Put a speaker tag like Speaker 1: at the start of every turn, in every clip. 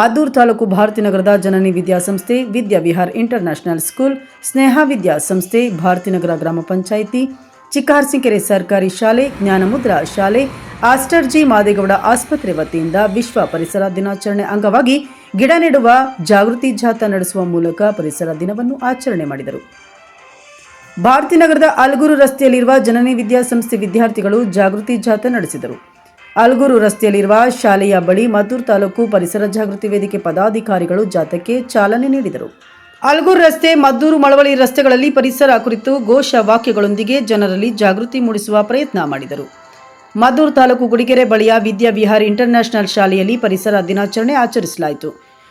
Speaker 1: ಮದ್ದೂರು ತಾಲೂಕು ಭಾರತೀನಗರದ ಜನನಿ ವಿದ್ಯಾಸಂಸ್ಥೆ Vidyavihar international school, ಸ್ನೇಹ ವಿದ್ಯಾಸಂಸ್ಥೆ ಭಾರತಿನಗರ ಗ್ರಾಮ ಪಂಚಾಯಿತಿ, ಚಿಕ್ಕಾರ್ಸಿಕೆರೆ ಸರ್ಕಾರಿ ಶಾಲೆ, ಜ್ಞಾನಮುದ್ರಾ ಶಾಲೆ ಆಸ್ಟರ್ ಜಿ ಮಾದೇಗೌಡ ಆಸ್ಪತ್ರೆ ವತಿಯಿಂದ ವಿಶ್ವ ಪರಿಸರ ದಿನಾಚರಣೆ ಅಂಗವಾಗಿ ಗಿಡ ನೆಡುವ, ಜಾಗೃತಿ ಜಾಥಾ ನಡೆಸುವ ಮೂಲಕ ಪರಿಸರ ದಿನವನ್ನು ಆಚರಣೆ ಮಾಡಿದರು. ಭಾರತಿನಗರದ ಅಲ್ಗೂರು ರಸ್ತೆಯಲ್ಲಿರುವ ಜನನಿ ವಿದ್ಯಾಸಂಸ್ಥೆ ವಿದ್ಯಾರ್ಥಿಗಳು ಜಾಗೃತಿ ಜಾಥಾ ನಡೆಸಿದರು. ಅಲ್ಗೂರು ರಸ್ತೆಯಲ್ಲಿರುವ ಶಾಲೆಯ ಬಳಿ ಮದ್ದೂರು ತಾಲೂಕು ಪರಿಸರ ಜಾಗೃತಿ ವೇದಿಕೆ ಪದಾಧಿಕಾರಿಗಳು ಜಾಥಾಕ್ಕೆ ಚಾಲನೆ ನೀಡಿದರು. ಅಲ್ಗೂರು ರಸ್ತೆ, ಮದ್ದೂರು ಮಳವಳ್ಳಿ ರಸ್ತೆಗಳಲ್ಲಿ ಪರಿಸರ ಕುರಿತು ಘೋಷ ವಾಕ್ಯಗಳೊಂದಿಗೆ ಜನರಲ್ಲಿ ಜಾಗೃತಿ ಮೂಡಿಸುವ ಪ್ರಯತ್ನ ಮಾಡಿದರು. ಮದ್ದೂರು ತಾಲೂಕು ಗುಡಿಗೆರೆ ಬಳಿಯ ವಿದ್ಯಾವಿಹಾರ್ ಇಂಟರ್ನ್ಯಾಷನಲ್ ಶಾಲೆಯಲ್ಲಿ ಪರಿಸರ ದಿನಾಚರಣೆ ಆಚರಿಸಲಾಯಿತು.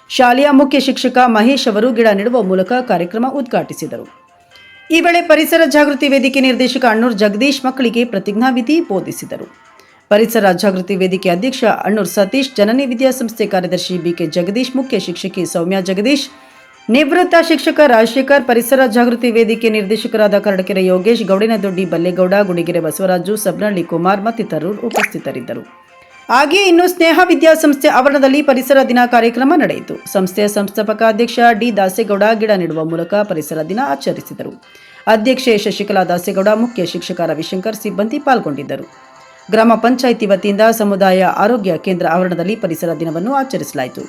Speaker 1: ಶಾಲೆಯ ಮುಖ್ಯ ಶಿಕ್ಷಕ ಮಹೇಶ್ ಅವರು ಗಿಡ ನೆಡುವ ಮೂಲಕ ಕಾರ್ಯಕ್ರಮ ಉದ್ಘಾಟಿಸಿದರು. ಈ ವೇಳೆ ಪರಿಸರ ಜಾಗೃತಿ ವೇದಿಕೆ ನಿರ್ದೇಶಕ ಅಣ್ಣೂರ್ ಜಗದೀಶ್ ಮಕ್ಕಳಿಗೆ ಪ್ರತಿಜ್ಞಾವಿಧಿ ಬೋಧಿಸಿದರು. ಪರಿಸರ ಜಾಗೃತಿ ವೇದಿಕೆ ಅಧ್ಯಕ್ಷ ಅಣ್ಣೂರ್ ಸತೀಶ್, ಜನನಿ ವಿದ್ಯಾಸಂಸ್ಥೆ ಕಾರ್ಯದರ್ಶಿ ಬಿಕೆ ಜಗದೀಶ್, ಮುಖ್ಯ ಶಿಕ್ಷಕಿ ಸೌಮ್ಯ ಜಗದೀಶ್, ನಿವೃತ್ತ ಶಿಕ್ಷಕ ರಾಜಶೇಖರ್, ಪರಿಸರ ಜಾಗೃತಿ ವೇದಿಕೆ ನಿರ್ದೇಶಕರಾದ ಕರಡಕೆರೆ ಯೋಗೇಶ್, ಗೌಡಿನದೊಡ್ಡಿ ಬಲ್ಲೇಗೌಡ, ಗುಡಿಗೆರೆ ಬಸವರಾಜು, ಸಬ್ನಳ್ಳಿ ಕುಮಾರ್ ಮತ್ತಿತರರು ಉಪಸ್ಥಿತರಿದ್ದರು. ಹಾಗೆಯೇ ಇನ್ನು ಸ್ನೇಹ ವಿದ್ಯಾಸಂಸ್ಥೆ ಆವರಣದಲ್ಲಿ ಪರಿಸರ ದಿನ ಕಾರ್ಯಕ್ರಮ ನಡೆಯಿತು. ಸಂಸ್ಥೆಯ ಸಂಸ್ಥಾಪಕ ಅಧ್ಯಕ್ಷ ಡಿ ದಾಸೇಗೌಡ ಗಿಡ ನೆಡುವ ಮೂಲಕ ಪರಿಸರ ದಿನ ಆಚರಿಸಿದರು. ಅಧ್ಯಕ್ಷೆ ಶಶಿಕಲಾ ದಾಸೇಗೌಡ, ಮುಖ್ಯ ಶಿಕ್ಷಕ ರವಿಶಂಕರ್ ಸಿಬ್ಬಂದಿ ಪಾಲ್ಗೊಂಡಿದ್ದರು. ಗ್ರಾಮ ಪಂಚಾಯಿತಿ ವತಿಯಿಂದ ಸಮುದಾಯ ಆರೋಗ್ಯ ಕೇಂದ್ರ ಆವರಣದಲ್ಲಿ ಪರಿಸರ ದಿನವನ್ನು ಆಚರಿಸಲಾಯಿತು.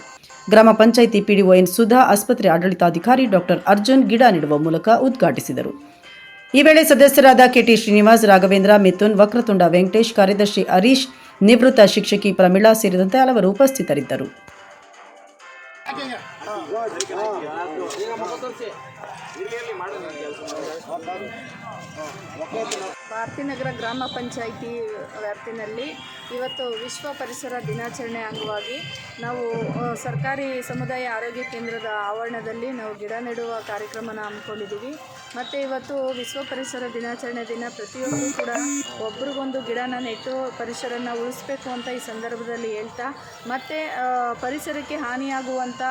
Speaker 1: ಗ್ರಾಮ ಪಂಚಾಯಿತಿ ಪಿಡಿಒ ಎನ್ ಸುಧಾ ಆಸ್ಪತ್ರೆ ಆಡಳಿತಾಧಿಕಾರಿ ಡಾಕ್ಟರ್ ಅರ್ಜುನ್ ಗಿಡ ನೀಡುವ ಮೂಲಕ ಉದ್ಘಾಟಿಸಿದರು. ಈ ವೇಳೆ ಸದಸ್ಯರಾದ ಕೆಟಿ ಶ್ರೀನಿವಾಸ್, ರಾಘವೇಂದ್ರ, ಮಿಥುನ್, ವಕ್ರತುಂಡ ವೆಂಕಟೇಶ್, ಕಾರ್ಯದರ್ಶಿ ಹರೀಶ್, ನಿವೃತ್ತ ಶಿಕ್ಷಕಿ ಪ್ರಮೀಳಾ ಸೇರಿದಂತೆ ಹಲವರು ಉಪಸ್ಥಿತರಿದ್ದರು.
Speaker 2: ಭಾರತೀನಗರ ಗ್ರಾಮ ಪಂಚಾಯಿತಿ ವ್ಯಾಪ್ತಿನಲ್ಲಿ ಇವತ್ತು ವಿಶ್ವ ಪರಿಸರ ದಿನಾಚರಣೆ ಅಂಗವಾಗಿ ನಾವು ಸರ್ಕಾರಿ ಸಮುದಾಯ ಆರೋಗ್ಯ ಕೇಂದ್ರದ ಆವರಣದಲ್ಲಿ ನಾವು ಗಿಡ ನೆಡುವ ಕಾರ್ಯಕ್ರಮನ ಹಮ್ಮಿಕೊಂಡಿದ್ದೀವಿ. ಮತ್ತು ಇವತ್ತು ವಿಶ್ವ ಪರಿಸರ ದಿನಾಚರಣೆ ದಿನ ಪ್ರತಿಯೊಬ್ಬರು ಕೂಡ ಒಬ್ರಿಗೊಂದು ಗಿಡನ ನೆಟ್ಟು ಪರಿಸರನ ಉಳಿಸ್ಬೇಕು ಅಂತ ಈ ಸಂದರ್ಭದಲ್ಲಿ ಹೇಳ್ತಾ, ಮತ್ತು ಪರಿಸರಕ್ಕೆ ಹಾನಿಯಾಗುವಂಥ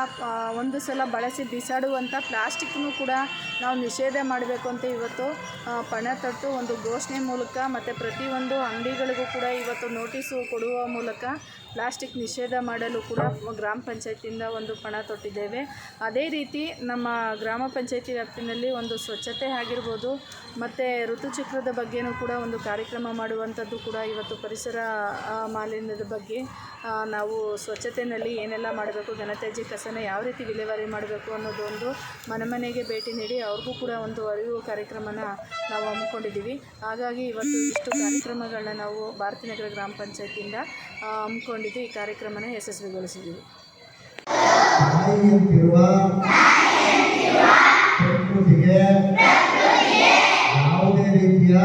Speaker 2: ಒಂದು ಸಲ ಬಳಸಿ ಬಿಸಾಡುವಂಥ ಪ್ಲಾಸ್ಟಿಕ್ನೂ ಕೂಡ ನಾವು ನಿಷೇಧ ಮಾಡಬೇಕು ಅಂತ ಇವತ್ತು ಪಣ ತೊಟ್ಟು ಒಂದು ಘೋಷಣೆ ಮೂಲಕ ಮತ್ತು ಪ್ರತಿಯೊಂದು ಅಂಗಡಿಗಳಿಗೂ ಕೂಡ ಇವತ್ತು ನೋಟಿಸು ಕೊಡುವ ಮೂಲಕ ಪ್ಲಾಸ್ಟಿಕ್ ನಿಷೇಧ ಮಾಡಲು ಕೂಡ ಗ್ರಾಮ ಪಂಚಾಯತಿಯಿಂದ ಒಂದು ಪಣ ತೊಟ್ಟಿದ್ದೇವೆ. ಅದೇ ರೀತಿ ನಮ್ಮ ಗ್ರಾಮ ಪಂಚಾಯತಿ ವ್ಯಾಪ್ತಿನಲ್ಲಿ ಒಂದು ಸ್ವಚ್ಛತೆ ಆಗಿರ್ಬೋದು, ಮತ್ತು ಋತುಚಕ್ರದ ಬಗ್ಗೆನೂ ಕೂಡ ಒಂದು ಕಾರ್ಯಕ್ರಮ ಮಾಡುವಂಥದ್ದು ಕೂಡ ಇವತ್ತು ಪರಿಸರ ಮಾಲಿನ್ಯದ ಬಗ್ಗೆ ನಾವು ಸ್ವಚ್ಛತೆಯಲ್ಲಿ ಏನೆಲ್ಲ ಮಾಡಬೇಕು, ಘನತ್ಯಾಜ್ಯ ಕಸನ ಯಾವ ರೀತಿ ವಿಲೇವಾರಿ ಮಾಡಬೇಕು ಅನ್ನೋದೊಂದು ಮನೆ ಮನೆಗೆ ಭೇಟಿ ನೀಡಿ ಅವ್ರಿಗೂ ಕೂಡ ಒಂದು ಅರಿವು ಕಾರ್ಯಕ್ರಮನ ನಾವು ಹಮ್ಮಿಕೊಂಡಿದ್ದೀವಿ. ಹಾಗಾಗಿ ಇವತ್ತು ಇಷ್ಟು ಕಾರ್ಯಕ್ರಮಗಳನ್ನ ನಾವು ಭಾರತನಗರ ಗ್ರಾಮ ಪಂಚಾಯತಿಯಿಂದ ಹಮ್ಮಿಕೊಂಡಿದ್ದು ಈ ಕಾರ್ಯಕ್ರಮನ ಯಶಸ್ವಿಗೊಳಿಸಿದ್ದೀವಿ.
Speaker 3: ಯಾವುದೇ ರೀತಿಯ